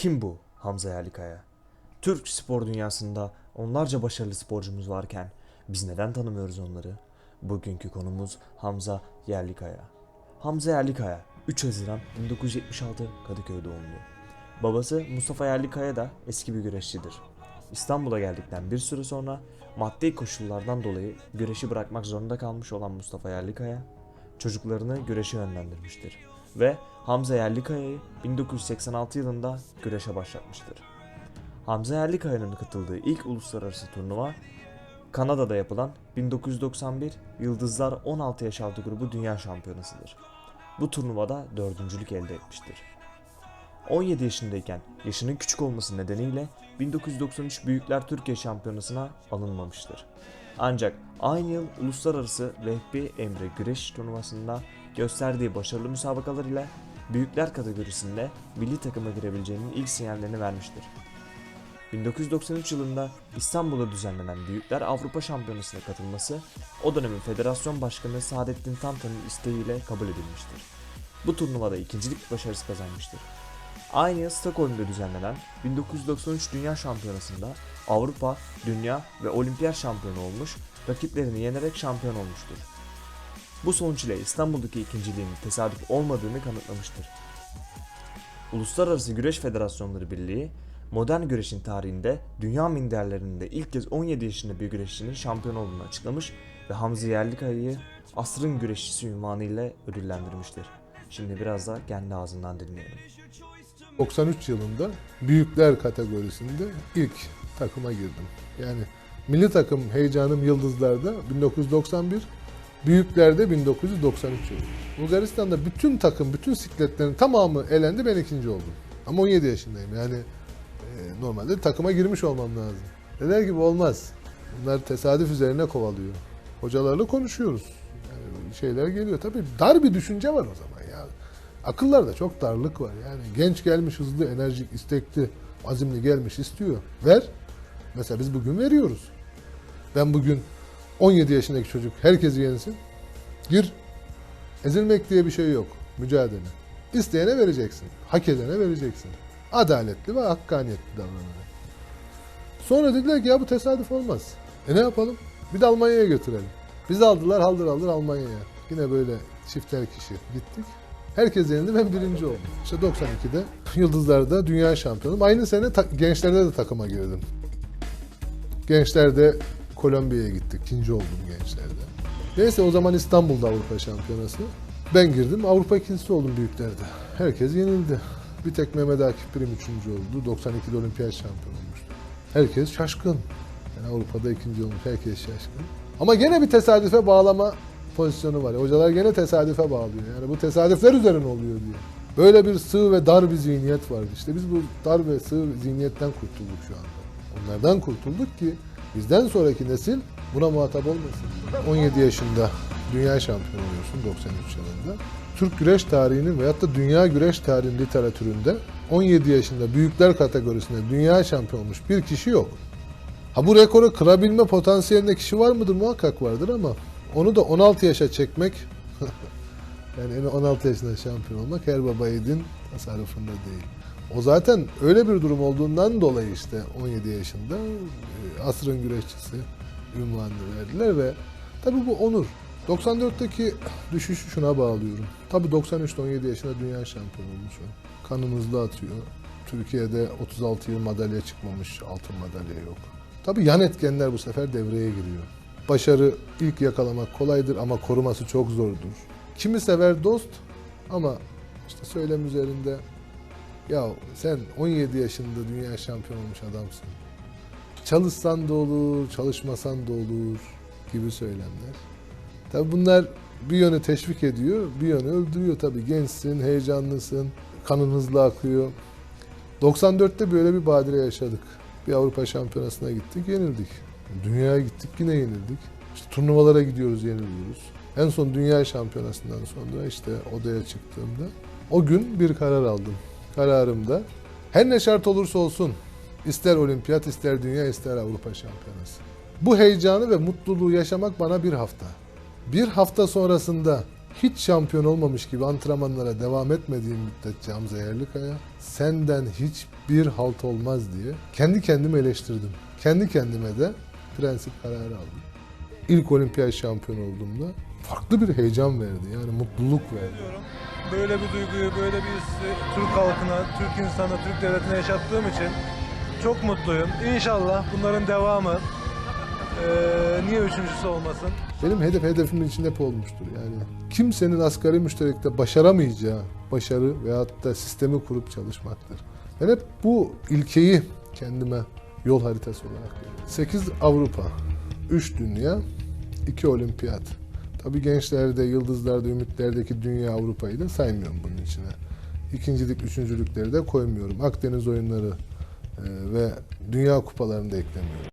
Kim bu Hamza Yerlikaya? Türk spor dünyasında onlarca başarılı sporcumuz varken biz neden tanımıyoruz onları? Bugünkü konumuz Hamza Yerlikaya. Hamza Yerlikaya 3 Haziran 1976 Kadıköy doğumlu. Babası Mustafa Yerlikaya da eski bir güreşçidir. İstanbul'a geldikten bir süre sonra maddi koşullardan dolayı güreşi bırakmak zorunda kalmış olan Mustafa Yerlikaya çocuklarını güreşe yönlendirmiştir ve Hamza Yerlikaya'yı 1986 yılında güreşe başlatmıştır. Hamza Yerlikaya'nın katıldığı ilk uluslararası turnuva Kanada'da yapılan 1991 Yıldızlar 16 yaş altı grubu dünya şampiyonasıdır. Bu turnuvada dördüncülük elde etmiştir. 17 yaşındayken yaşının küçük olması nedeniyle 1993 Büyükler Türkiye Şampiyonası'na alınmamıştır. Ancak aynı yıl Uluslararası Vehbi Emre Güreş turnuvasında gösterdiği başarılı müsabakalar ile Büyükler kategorisinde milli takıma girebileceğinin ilk sinyallerini vermiştir. 1993 yılında İstanbul'da düzenlenen Büyükler Avrupa Şampiyonası'na katılması o dönemin Federasyon Başkanı Saadettin Tantan'ın isteğiyle kabul edilmiştir. Bu turnuvada ikincilik başarısı kazanmıştır. Aynı yıl Stockholm'da düzenlenen 1993 Dünya Şampiyonası'nda Avrupa, Dünya ve Olimpiyat şampiyonu olmuş, rakiplerini yenerek şampiyon olmuştur. Bu sonuç ile İstanbul'daki ikinciliğinin tesadüf olmadığını kanıtlamıştır. Uluslararası Güreş Federasyonları Birliği, modern güreşin tarihinde dünya minderlerinde ilk kez 17 yaşında bir güreşçinin şampiyon olduğunu açıklamış ve Hamza Yerlikaya'yı asrın güreşçisi ünvanı ile ödüllendirmiştir. Şimdi biraz da kendi ağzından dinleyelim. 93 yılında büyükler kategorisinde ilk takıma girdim. Yani milli takım heyecanım Yıldızlar'da 1991, büyüklerde 1993 yılı. Bulgaristan'da bütün takım, bütün sikletlerin tamamı elendi ben ikinci oldum. Ama 17 yaşındayım yani e, normalde takıma girmiş olmam lazım. Dediler gibi olmaz. Bunlar tesadüf üzerine kovalıyor. Hocalarla konuşuyoruz. Yani şeyler geliyor. Tabii dar bir düşünce var o zaman. Akıllarda çok darlık var. Yani genç gelmiş hızlı, enerjik, istekli, azimli gelmiş istiyor. Ver. Mesela biz bugün veriyoruz. Ben bugün 17 yaşındaki çocuk herkesi yensin. Gir. Ezilmek diye bir şey yok. Mücadele. İsteyene vereceksin. Hak edene vereceksin. Adaletli ve hakkaniyetli davranarak. Sonra dediler ki ya bu tesadüf olmaz. E ne yapalım? Bir de Almanya'ya götürelim. Biz aldılar haldır haldır Almanya'ya. Yine böyle çifter kişi gittik. Herkes yenildi ben birinci oldum. İşte 92'de Yıldızlar'da dünya şampiyonum. Aynı sene ta- gençlerde de takıma girdim. Gençlerde Kolombiya'ya gittik. İkinci oldum gençlerde. Neyse o zaman İstanbul'da Avrupa Şampiyonası. Ben girdim Avrupa ikincisi oldum büyüklerde. Herkes yenildi. Bir tek Mehmet Akif Birim üçüncü oldu. 92'de olimpiyat şampiyon olmuştu. Herkes şaşkın. Yani Avrupa'da ikinci olmuş herkes şaşkın. Ama gene bir tesadüfe bağlama pozisyonu var. Hocalar gene tesadüfe bağlıyor. Yani bu tesadüfler üzerine oluyor diye. Böyle bir sığ ve dar bir zihniyet vardı. İşte biz bu dar ve sığ zihniyetten kurtulduk şu anda. Onlardan kurtulduk ki bizden sonraki nesil buna muhatap olmasın. 17 yaşında dünya şampiyonu oluyorsun 93 yılında. Türk güreş tarihinin veyahut da dünya güreş tarihinin literatüründe 17 yaşında büyükler kategorisinde dünya şampiyonu olmuş bir kişi yok. Ha bu rekoru kırabilme potansiyelinde kişi var mıdır? Muhakkak vardır ama onu da 16 yaşa çekmek yani en 16 yaşında şampiyon olmak her baba yiğidin tasarrufunda değil. O zaten öyle bir durum olduğundan dolayı işte 17 yaşında e, asrın güreşçisi ünvanını verdiler ve tabii bu onur. 94'teki düşüşü şuna bağlıyorum. Tabii 93'te 17 yaşında dünya şampiyonu olmuş o. Kanın hızlı atıyor. Türkiye'de 36 yıl madalya çıkmamış, altın madalya yok. Tabii yan etkenler bu sefer devreye giriyor. Başarı ilk yakalamak kolaydır ama koruması çok zordur. Kimi sever dost ama işte söylem üzerinde ya sen 17 yaşında dünya şampiyon olmuş adamsın. Çalışsan da olur, çalışmasan da olur gibi söylemler. Tabii bunlar bir yönü teşvik ediyor, bir yönü öldürüyor tabii. Gençsin, heyecanlısın, kanın hızlı akıyor. 94'te böyle bir badire yaşadık. Bir Avrupa Şampiyonası'na gittik, yenildik. Dünyaya gittik, yine yenildik. İşte turnuvalara gidiyoruz, yeniliyoruz. En son Dünya Şampiyonası'ndan sonra işte odaya çıktığımda o gün bir karar aldım. Kararımda her ne şart olursa olsun ister olimpiyat, ister dünya, ister Avrupa Şampiyonası. Bu heyecanı ve mutluluğu yaşamak bana bir hafta. Bir hafta sonrasında hiç şampiyon olmamış gibi antrenmanlara devam etmediğim müddetçe Hamza Yerlikaya senden hiçbir halt olmaz diye kendi kendimi eleştirdim. Kendi kendime de prensip kararı aldım. İlk olimpiyat şampiyon olduğumda farklı bir heyecan verdi. Yani mutluluk verdi. Böyle bir duyguyu, böyle bir hissi Türk halkına, Türk insanına, Türk devletine yaşattığım için çok mutluyum. İnşallah bunların devamı eee, niye üçüncüsü olmasın? Benim hedef hedefimin içinde hep olmuştur. Yani kimsenin asgari müşterekte başaramayacağı başarı veyahut da sistemi kurup çalışmaktır. Ben hep bu ilkeyi kendime yol haritası olarak veriyorum. 8 Avrupa, 3 dünya, 2 olimpiyat. Tabii gençlerde, yıldızlarda, ümitlerdeki dünya Avrupa'yı da saymıyorum bunun içine. İkincilik, üçüncülükleri de koymuyorum. Akdeniz oyunları e, ve dünya kupalarını da eklemiyorum.